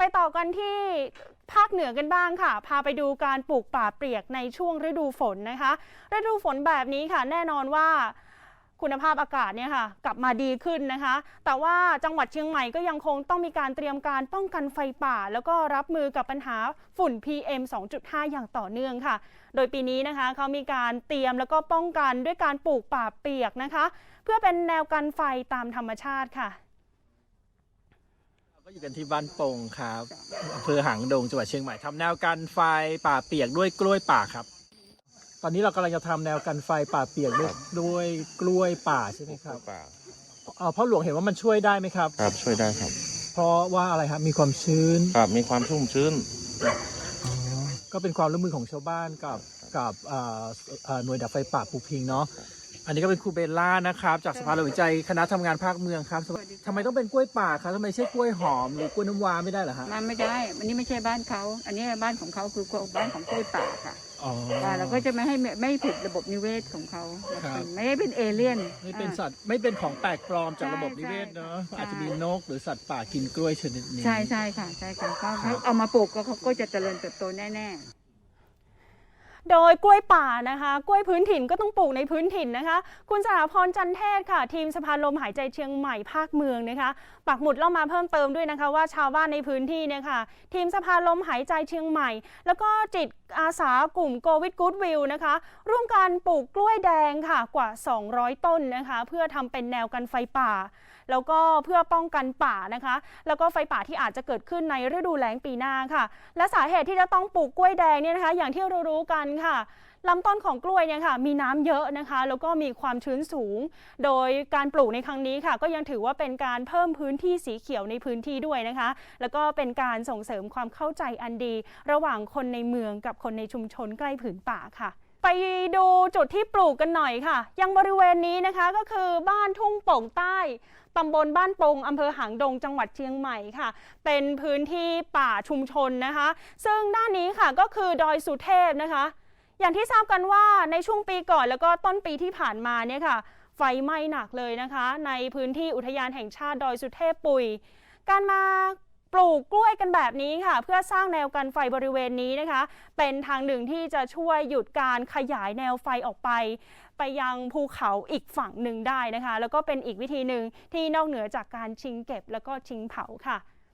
ไปต่อกันที่ภาคเหนือกันบ้างค่ะ พาไปดูการปลูกป่าเปียกในช่วงฤดูฝนนะคะ ฤดูฝนแบบนี้ค่ะ แน่นอนว่าคุณภาพอากาศเนี่ยค่ะ กลับมาดีขึ้นนะคะ แต่ว่าจังหวัดเชียงใหม่ก็ยังคงต้องมีการเตรียมการป้องกันไฟป่า แล้วก็รับมือกับปัญหาฝุ่น PM 2.5 อย่างต่อเนื่องค่ะ โดยปีนี้นะคะเขามีการเตรียมแล้วก็ป้องกันด้วยการปลูกป่าเปียกนะคะ เพื่อเป็นแนวกันไฟตามธรรมชาติค่ะ ก็อยู่กันที่บ้านโป่งครับอำเภอหางดงจังหวัดเชียงใหม่ทำแนวกันไฟป่าเปียกด้วยกล้วยป่าครับ ตอนนี้เรากำลังจะทำแนวกันไฟป่าเปียกด้วยครับด้วยกล้วยป่าใช่ไหมครับป่าเอ่อพ่อหลวงเห็นว่ามันช่วยได้ไหมครับ ครับช่วยได้ครับ เพราะว่าอะไรครับมีความชื้นครับมีความชุ่มชื้น อ๋อก็เป็นความร่วมมือของชาวบ้านกับกับเอ่อเอ่อหน่วยดับไฟป่าภูพิงเนาะ อันนี้ก็เป็นครูเบลล่านะครับ จากสภาเราวิจัยคณะทำงานภาคเมืองครับทำไมต้องเป็นกล้วยป่าครับทำไมไม่ใช่กล้วยหอมหรือกล้วยน้ำว้าไม่ได้เหรอฮะมันไม่ได้ อันนี้ไม่ใช่บ้านเขา อันนี้บ้านของเขาคือบ้านของกล้วยป่าค่ะอ๋ออ่าเราก็จะไม่ให้ไม่ไม่ผิดระบบนิเวศของเขาครับ ไม่ได้เป็นเอเลี่ยน ไม่เป็นอ่าสัตว์ไม่เป็นของแปลกปลอมจากใช่ระบบนิเวศเนาะใช่ อาจจะมีนกหรือสัตว์ป่ากินกล้วยชนิดนี้ ใช่ใช่ค่ะ ใช่ค่ะก็ครับเอามาปลูกก็เขาก็จะเจริญเติบโตแน่ๆ โดยกล้วยป่านะคะ กล้วยพื้นถิ่นก็ต้องปลูกในพื้นถิ่นนะคะ คุณสถาพรจันเทศค่ะ ทีมสะพาลมหายใจเชียงใหม่ภาคเมืองนะคะปักหมุดเล่ามาเพิ่มเติมด้วยนะคะ ว่าชาวบ้านในพื้นที่เนี่ยค่ะ ทีมสะพาลมหายใจเชียงใหม่ แล้วก็จิตอาสากลุ่มโกวิดกูดวิวนะคะ ร่วมกันปลูกกล้วยแดงค่ะกว่า 200 ต้นนะคะ เพื่อทำเป็นแนวกันไฟป่า แล้วก็เพื่อป้องกันป่านะคะ แล้วก็ไฟป่าที่อาจจะเกิดขึ้นในฤดูแล้งปีหน้าค่ะ และสาเหตุที่จะต้องปลูกกล้วยแดงเนี่ยนะคะ อย่างที่เรารู้กันค่ะลำต้นของกล้วยเนี่ยค่ะมีน้ำเยอะนะคะ แล้วก็มีความชื้นสูง โดยการปลูกในครั้งนี้ค่ะ ก็ยังถือว่าเป็นการเพิ่มพื้นที่สีเขียวในพื้นที่ด้วยนะคะ แล้วก็เป็นการส่งเสริมความเข้าใจอันดี ระหว่างคนในเมืองกับคนในชุมชนใกล้ผืนป่าค่ะ ไปดูจุดที่ปลูกกันหน่อยค่ะ ยังบริเวณนี้นะคะก็คือบ้านทุ่งโป่งใต้ตำบลบ้านปงอำเภอหางดงจังหวัดเชียงใหม่ค่ะ เป็นพื้นที่ป่าชุมชนนะคะ ซึ่งด้านนี้ค่ะก็คือดอยสุเทพนะคะ อย่างที่ทราบกันว่าในช่วงปีก่อนแล้วก็ต้นปีที่ผ่านมาเนี่ยค่ะ ไฟไหม้หนักเลยนะคะ ในพื้นที่อุทยานแห่งชาติดอยสุเทพปุย การมา ลูกกล้วยกันแบบนี้ค่ะ เพื่อสร้างแนวกันไฟบริเวณนี้นะคะ เป็นทางหนึ่งที่จะช่วยหยุดการขยายแนวไฟออกไป ไปยังภูเขาอีกฝั่งหนึ่งได้นะคะ แล้วก็เป็นอีกวิธีหนึ่งที่นอกเหนือจากการชิงเก็บแล้วก็ชิงเผาค่ะ